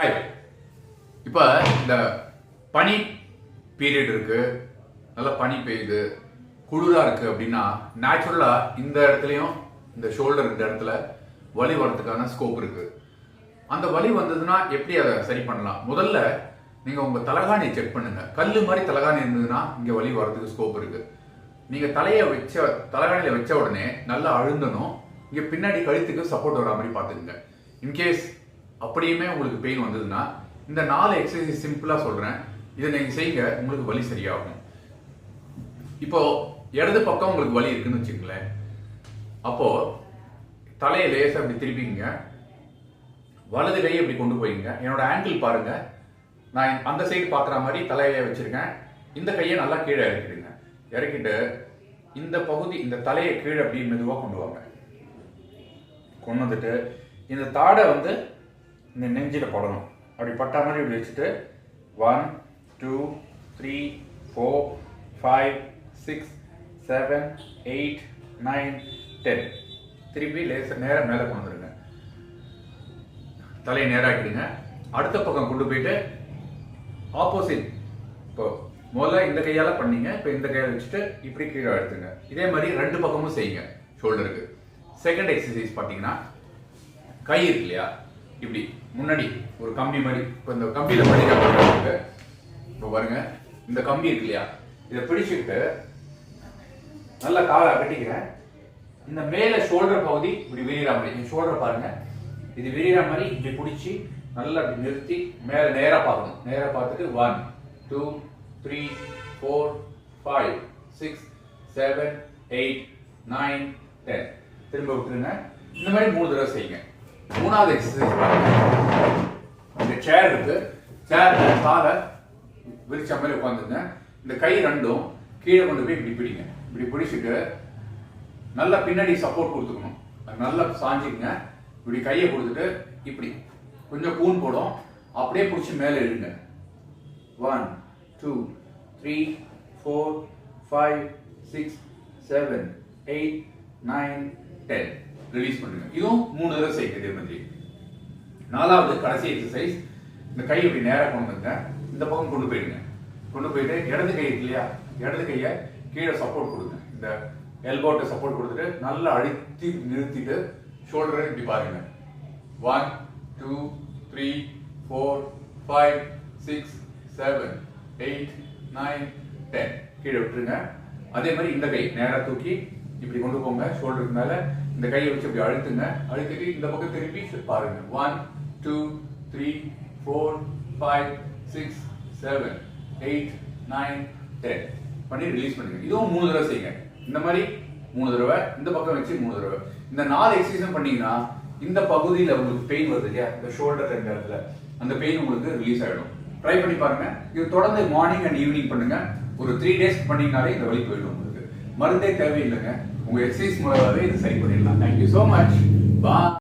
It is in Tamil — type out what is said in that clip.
ஹாய் இப்போ இந்த பனி பீரியட் இருக்கு. நல்லா பனி பெய்யுது. குளிராக இருக்கு அப்படின்னா நேச்சுரலாக இந்த இடத்துலையும் இந்த ஷோல்டர் இந்த இடத்துல வலி வரதுக்கான ஸ்கோப் இருக்கு. அந்த வலி வந்ததுன்னா எப்படி அதை சரி பண்ணலாம்? முதல்ல நீங்கள் உங்கள் தலகாணியை செக் பண்ணுங்க. கல் மாதிரி தலகாணி இருந்ததுன்னா இங்கே வலி வரதுக்கு ஸ்கோப் இருக்கு. நீங்கள் தலையை வச்ச தலகாணியில் வச்ச உடனே நல்லா அழுந்தணும். இங்கே பின்னாடி கழுத்துக்கு சப்போர்ட் வர மாதிரி பார்த்துக்குங்க. இன்கேஸ் அப்படியுமே உங்களுக்கு பெயின் வந்ததுன்னா இந்த நாலு எக்ஸசைஸ் சிம்பிளாக சொல்கிறேன் இதை நீங்கள் செய்யுங்க உங்களுக்கு வலி சரியாகும். இப்போ இடது பக்கம் உங்களுக்கு வலி இருக்குன்னு வச்சுங்களேன் அப்போ தலையை லேசாக அப்படி திருப்பிங்க வலது கையை இப்படி கொண்டு போயிங்க என்னோட ஆங்கிள் பாருங்க. நான் அந்த சைடு பார்க்குற மாதிரி தலையை வச்சிருக்கேன். இந்த கையை நல்லா கீழே இறக்கிடுங்க. இறக்கிட்டு இந்த பகுதி இந்த தலையை கீழே அப்படி மெதுவாக கொண்டு வாங்க. கொண்டு வந்துட்டு இந்த தாடை வந்து இந்த நெஞ்சில் படணும். அப்படி பட்டா மாதிரி இப்படி வச்சுட்டு one two three four five six seven eight nine ten திருப்பி லேசர் நேராக மேலே கொண்டு வந்துருங்க. தலையை நேராக்கிடுங்க அடுத்த பக்கம் கொண்டு போயிட்டு ஆப்போசிட் இப்போ முதல்ல இந்த கையால் பண்ணீங்க. இப்போ இந்த கையால் வச்சுட்டு இப்படி கீழே எடுத்துங்க. இதே மாதிரி ரெண்டு பக்கமும் செய்யுங்க. ஷோல்டருக்கு செகண்ட் எக்ஸசைஸ் பார்த்தீங்கன்னா கை இருக்கு இல்லையா? இப்படி முன்னாடி ஒரு கம்பி மாதிரி இப்போ இந்த கம்பியில பண்ணிக்க இப்போ பாருங்க இந்த கம்பி இருக்கு இல்லையா? இதை பிடிச்சிட்டு நல்லா காலை கட்டிக்கிறேன் இந்த மேலே ஷோல்டர் பகுதி இப்படி விரிகிற மாதிரி ஷோல்டர் பாருங்க. இது விரிகிற மாதிரி இப்படி பிடிச்சி நல்லா அப்படி நிறுத்தி மேலே நேராக பார்க்கணும். நேராக பார்த்துட்டு one two three four five six seven eight nine ten திரும்ப விட்டுருங்க. இந்த மாதிரி மூணு தடவை செய்யுங்க. மூணாவது எக்ஸசைஸ் இந்த சேர் இருக்கு. சேர்ல காலை விரிச்ச மாதிரி உட்காந்துருந்தேன் இந்த கை ரெண்டும் கீழே கொண்டு போய் இப்படி பிடிங்க. இப்படி பிடிச்சிட்டு நல்லா பின்னாடி சப்போர்ட் கொடுத்துக்கணும். அது நல்லா சாஞ்சிக்கங்க இப்படி கையை கொடுத்துட்டு இப்படி. கொஞ்சம் கூன் போடும். அப்படியே பிடிச்சி மேலே இழுங்க. One two three four five six seven eight nine ten release பண்ணுங்க இதுவும் மூணு தடவை செய்யுங்க இதே மாதிரி. நாலாவது கடைசி எக்ஸசைஸ் இந்த கை இப்படி நேராக கொண்டு வந்துங்க இந்த பக்கம் கொண்டு போயிடுங்க கொண்டு போயிட்டு இடது கை இருக்கு இல்லையா? இடது கையை கீழே சப்போர்ட் கொடுங்க. இந்த எல்போட்டை சப்போர்ட் கொடுத்துட்டு நல்லா அழுத்தி நிறுத்திட்டு ஷோல்டரை இப்படி பாருங்க. One two three four five six seven eight nine ten கீழே விட்டுருங்க. அதே மாதிரி இந்த கை நேராக தூக்கி இப்படி கொண்டு போங்க ஷோல்டருக்கு மேல. இந்த கையை வச்சு இப்படி அழுத்துங்க. அழுத்திட்டு இந்த பக்கம் திருப்பி பாருங்க. One two three four five six seven eight nine ten பண்ணி ரிலீஸ் பண்ணுங்க இதுவும் மூணு தடவை செய்யுங்க. இந்த மாதிரி மூணு தடவை இந்த பக்கம் வச்சு மூணு தடவை. இந்த நாலு எக்ஸசைஸும் பண்ணீங்கன்னா இந்த பகுதியில் உங்களுக்கு பெயின் வருது இல்லையா? இந்த ஷோல்டர் இந்த இடத்துல. அந்த பெயின் உங்களுக்கு ரிலீஸ் ஆகிடும் ட்ரை பண்ணி பாருங்க. இது தொடர்ந்து மார்னிங் அண்ட் ஈவினிங் பண்ணுங்க. ஒரு த்ரீ டேஸ் பண்ணீங்கனாலே இந்த வழி போயிடும் உங்களுக்கு. மருந்தே தேவையில்லைங்க. உங்கள் எக்ஸசைஸ் மூலமாகவே இது சரி பண்ணிடலாம். தேங்க்யூ ஸோ மச் பா